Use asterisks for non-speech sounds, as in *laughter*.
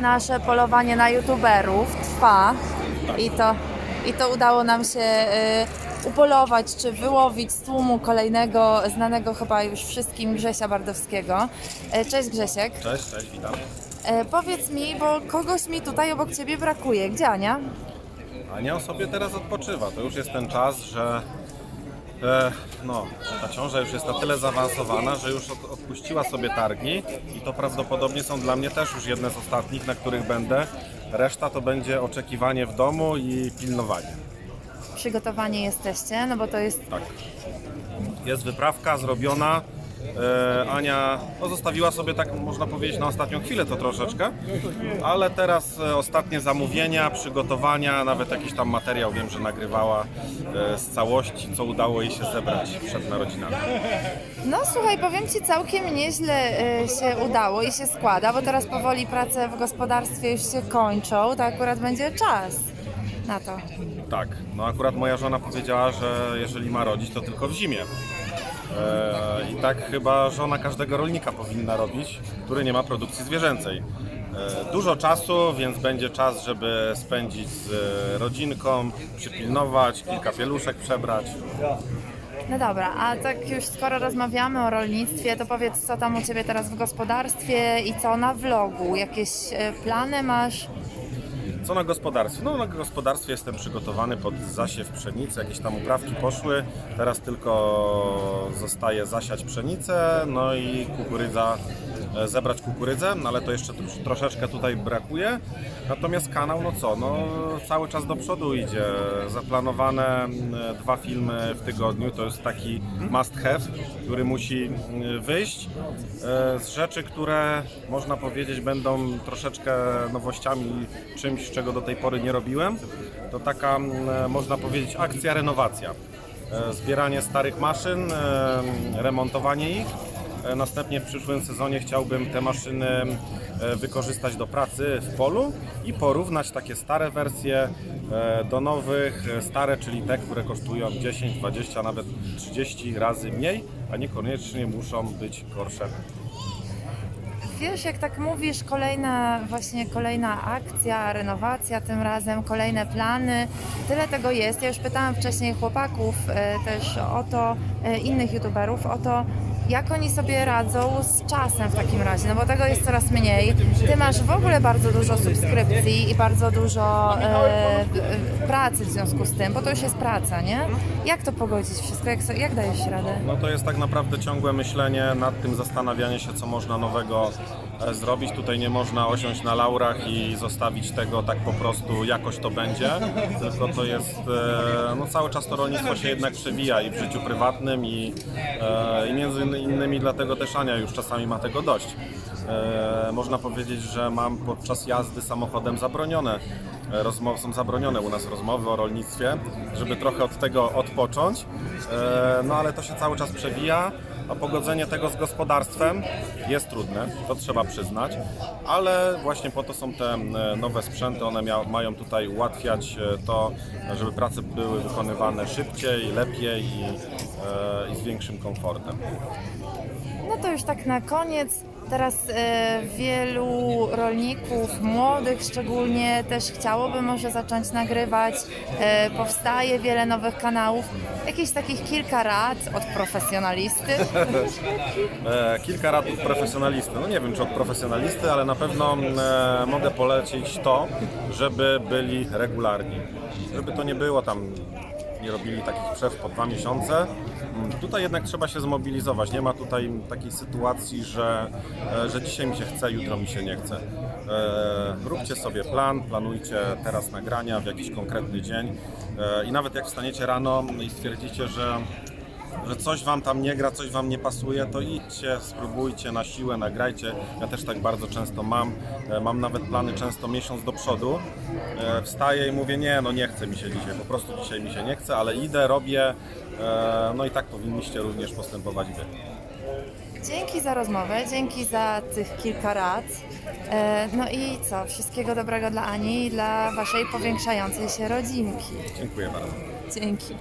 nasze polowanie na youtuberów trwa i to, i to udało nam się y, upolować czy wyłowić z tłumu kolejnego znanego chyba już wszystkim Grzesia Bardowskiego. Y, Cześć Grzesiek. Cześć, cześć, witam. Y, Powiedz mi, bo kogoś mi tutaj obok Ciebie brakuje. Gdzie Ania? Ania sobie teraz odpoczywa. To już jest ten czas, że e, no, ta ciąża już jest na tyle zaawansowana, że już od, odpuściła sobie targi i to prawdopodobnie są dla mnie też już jedne z ostatnich, na których będę. Reszta to będzie oczekiwanie w domu i pilnowanie. Przygotowani jesteście, no bo to jest Tak. Jest wyprawka zrobiona. E, Ania no, zostawiła sobie tak, można powiedzieć, na ostatnią chwilę to troszeczkę, ale teraz e, ostatnie zamówienia, przygotowania, nawet jakiś tam materiał wiem, że nagrywała e, z całości, co udało jej się zebrać przed narodzinami. No słuchaj, powiem Ci, całkiem nieźle się udało i się składa, bo teraz powoli prace w gospodarstwie już się kończą, to akurat będzie czas na to. Tak, no akurat moja żona powiedziała, że jeżeli ma rodzić, to tylko w zimie. E, I tak chyba żona każdego rolnika powinna robić, który nie ma produkcji zwierzęcej. E, Dużo czasu, więc będzie czas, żeby spędzić z e, rodzinką, przypilnować, kilka pieluszek przebrać. No dobra, a tak już skoro rozmawiamy o rolnictwie, to powiedz, co tam u Ciebie teraz w gospodarstwie i co na vlogu? Jakieś plany masz? Co na gospodarstwie? No na gospodarstwie jestem przygotowany pod zasiew pszenicy, jakieś tam uprawki poszły. Teraz tylko zostaje zasiać pszenicę, no i kukurydza, e, zebrać kukurydzę, no ale to jeszcze tr- troszeczkę tutaj brakuje. Natomiast kanał, no co, no cały czas do przodu idzie. Zaplanowane mm, dwa filmy w tygodniu, to jest taki must have, który musi mm, wyjść. E, Z rzeczy, które można powiedzieć będą troszeczkę nowościami, czymś, czego do tej pory nie robiłem, to taka, mm, można powiedzieć, akcja renowacja. E, Zbieranie starych maszyn, e, remontowanie ich. E, Następnie w przyszłym sezonie chciałbym te maszyny e, wykorzystać do pracy w polu i porównać takie stare wersje e, do nowych. E, Stare, czyli te, które kosztują 10, 20, nawet 30 razy mniej, a niekoniecznie muszą być gorsze. Wiesz, jak tak mówisz, kolejna właśnie kolejna akcja, renowacja tym razem, kolejne plany. Tyle tego jest. Ja już pytałam wcześniej chłopaków e, też o to, e, innych youtuberów, o to, jak oni sobie radzą z czasem w takim razie, no bo tego jest coraz mniej. Ty masz w ogóle bardzo dużo subskrypcji i bardzo dużo e, pracy w związku z tym, bo to już jest praca, nie? Jak to pogodzić wszystko? Jak, jak dajesz radę? No to jest tak naprawdę ciągłe myślenie nad tym, zastanawianie się, co można nowego zrobić. Tutaj nie można osiąść na laurach i zostawić tego tak po prostu, jakoś to będzie, tylko to jest, e, no cały czas to rolnictwo się jednak przewija i w życiu prywatnym i, e, i między innymi dlatego też Ania już czasami ma tego dość. E, Można powiedzieć, że mam podczas jazdy samochodem zabronione. E, Rozmowy są zabronione u nas rozmowy o rolnictwie, żeby trochę od tego odpocząć. E, No ale to się cały czas przewija, a pogodzenie tego z gospodarstwem jest trudne, to trzeba przyznać, ale właśnie po to są te e, nowe sprzęty, one mają tutaj ułatwiać to, żeby prace były wykonywane szybciej, lepiej i, i z większym komfortem. No to już tak na koniec. Teraz e, wielu rolników, młodych szczególnie, też chciałoby może zacząć nagrywać. E, powstaje wiele nowych kanałów. Jakieś takich kilka rad od profesjonalisty. *laughs* E, kilka rad od profesjonalisty. No nie wiem, czy od profesjonalisty, ale na pewno e, mogę polecić to, żeby byli regularni. Żeby to nie było tam, nie robili takich przerw po dwa miesiące. Mm, Tutaj jednak trzeba się zmobilizować. Nie ma tutaj takiej sytuacji, że, e, że dzisiaj mi się chce, jutro mi się nie chce. E, róbcie sobie plan, planujcie teraz nagrania w jakiś konkretny dzień e, i nawet jak wstaniecie rano i stwierdzicie, że że coś wam tam nie gra, coś wam nie pasuje, to idźcie, spróbujcie na siłę, nagrajcie. Ja też tak bardzo często mam. E, Mam nawet plany często miesiąc do przodu. E, Wstaję i mówię, nie, no nie chce mi się dzisiaj, po prostu dzisiaj mi się nie chce, ale idę, robię. E, No i tak powinniście również postępować wy. Dzięki za rozmowę, dzięki za tych kilka rad. No i co? Wszystkiego dobrego dla Ani i dla Waszej powiększającej się rodzinki. Dziękuję bardzo. Dzięki.